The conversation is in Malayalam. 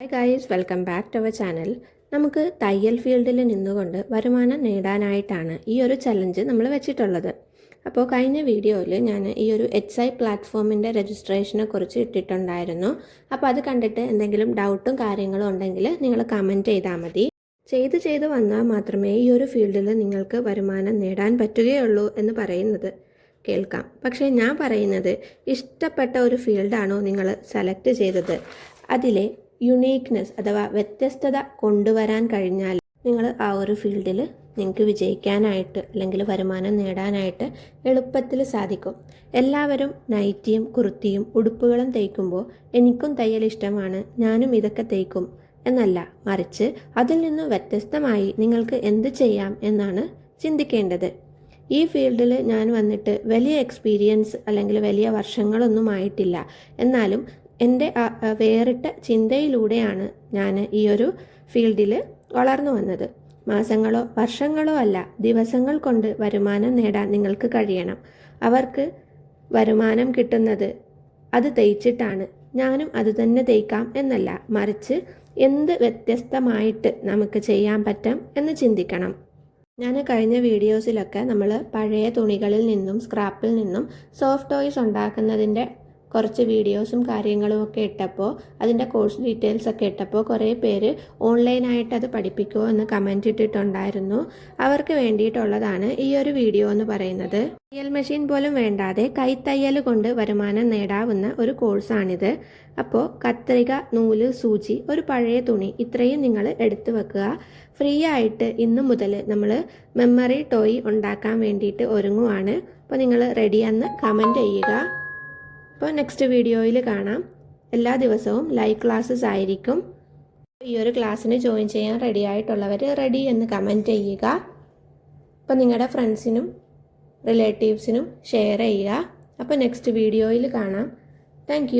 Hi guys welcome back to our channel നമുക്ക് തയ്യൽ ഫീൽഡിൽ നിന്നുകൊണ്ട് വരുമാനം നേടാനായിട്ടാണ് ഈ ഒരു ചലഞ്ച് നമ്മൾ വെച്ചിട്ടുള്ളത്. അപ്പോൾ കഴിഞ്ഞ വീഡിയോയിൽ ഞാൻ ഈ ഒരു എച്ച് ഐ പ്ലാറ്റ്ഫോമിന്റെ രജിസ്ട്രേഷനെ കുറിച്ച് ഇട്ടിട്ടുണ്ടായിരുന്നു. അപ്പോൾ അത് കണ്ടിട്ട് എന്തെങ്കിലും ഡൗട്ടും കാര്യങ്ങളും ഉണ്ടെങ്കിൽ നിങ്ങൾ കമന്റ് ചെയ്താൽ മതി. ചെയ്ത് ചെയ്ത് വന്നാൽ മാത്രമേ ഈ ഒരു ഫീൽഡിൽ നിങ്ങൾക്ക് വരുമാനം നേടാൻ പറ്റുകയുള്ളൂ എന്ന് പറയുന്നത്. കേൾക്കാം. പക്ഷേ ഞാൻ പറയുന്നത് ഇഷ്ടപ്പെട്ട ഒരു ഫീൽഡാണോ നിങ്ങൾ സെലക്ട് ചെയ്തത്? അതിലെ യുണീക്നെസ് അഥവാ വ്യത്യസ്തത കൊണ്ടുവരാൻ കഴിഞ്ഞാൽ നിങ്ങൾ ആ ഒരു ഫീൽഡിൽ നിങ്ങൾക്ക് വിജയിക്കാനായിട്ട് അല്ലെങ്കിൽ വരുമാനം നേടാനായിട്ട് എളുപ്പത്തിൽ സാധിക്കും. എല്ലാവരും നൈറ്റിയും കുർത്തിയും ഉടുപ്പുകളും തയ്ക്കുമ്പോൾ എനിക്കും തയ്യൽ ഇഷ്ടമാണ് ഞാനും ഇതൊക്കെ തയ്ക്കും എന്നല്ല. മറിച്ച് അതിൽ നിന്ന് വ്യത്യസ്തമായി നിങ്ങൾക്ക് എന്ത് ചെയ്യാം എന്നാണ് ചിന്തിക്കേണ്ടത്. ഈ ഫീൽഡിൽ ഞാൻ വന്നിട്ട് വലിയ എക്സ്പീരിയൻസ് അല്ലെങ്കിൽ വലിയ വർഷങ്ങളൊന്നും ആയിട്ടില്ല. എന്നാലും എന്റെ വേറിട്ട ചിന്തയിലൂടെയാണ് ഞാൻ ഈ ഒരു ഫീൽഡിൽ വളർന്നു വന്നത്. മാസങ്ങളോ വർഷങ്ങളോ അല്ല ദിവസങ്ങൾ കൊണ്ട് വരുമാനം നേടാൻ നിങ്ങൾക്ക് കഴിയണം. അവർക്ക് വരുമാനം കിട്ടുന്നത് അത് തയ്ച്ചിട്ടാണ് ഞാനും അത് തന്നെ തയ്ക്കാം എന്നല്ല മറിച്ച് എന്ത് വ്യത്യസ്തമായിട്ട് നമുക്ക് ചെയ്യാൻ പറ്റും എന്ന് ചിന്തിക്കണം. ഞാൻ കഴിഞ്ഞ വീഡിയോസിലൊക്കെ നമ്മൾ പഴയ തുണികളിൽ നിന്നും സ്ക്രാപ്പിൽ നിന്നും സോഫ്റ്റ് ടോയ്സ് ഉണ്ടാക്കുന്നതിന്റെ കുറച്ച് വീഡിയോസും കാര്യങ്ങളും ഒക്കെ ഇട്ടപ്പോൾ അതിന്റെ കോഴ്സ് ഡീറ്റെയിൽസ് ഒക്കെ ഇട്ടപ്പോൾ കുറേ പേര് ഓൺലൈനായിട്ട് അത് പഠിപ്പിക്കുമോ എന്ന് കമന്റ് ഇട്ടിട്ടുണ്ടായിരുന്നു. അവർക്ക് വേണ്ടിയിട്ടുള്ളതാണ് ഈ ഒരു വീഡിയോ എന്ന് പറയുന്നത്. തയ്യൽ മെഷീൻ പോലും വേണ്ടാതെ കൈത്തയ്യൽ കൊണ്ട് വരുമാനം നേടാവുന്ന ഒരു കോഴ്സാണിത്. അപ്പോൾ കത്രിക നൂൽ സൂചി ഒരു പഴയ തുണി ഇത്രയും നിങ്ങൾ എടുത്തു വെക്കുക. ഫ്രീ ആയിട്ട് ഇന്നു മുതൽ നമ്മൾ മെമ്മറി ടോയ് ഉണ്ടാക്കാൻ വേണ്ടിയിട്ട് ഒരുങ്ങുവാണ്. അപ്പോൾ നിങ്ങൾ റെഡിയാന്ന് കമന്റ് ചെയ്യുക. അപ്പോൾ നെക്സ്റ്റ് വീഡിയോയിൽ കാണാം. എല്ലാ ദിവസവും ലൈവ് ക്ലാസ്സസ് ആയിരിക്കും. ഈ ഒരു ക്ലാസ്സിന് ജോയിൻ ചെയ്യാൻ റെഡി ആയിട്ടുള്ളവർ റെഡി എന്ന് കമന്റ് ചെയ്യുക. അപ്പോൾ നിങ്ങളുടെ ഫ്രണ്ട്സിനും റിലേറ്റീവ്സിനും ഷെയർ ചെയ്യുക. അപ്പോൾ നെക്സ്റ്റ് വീഡിയോയിൽ കാണാം. താങ്ക്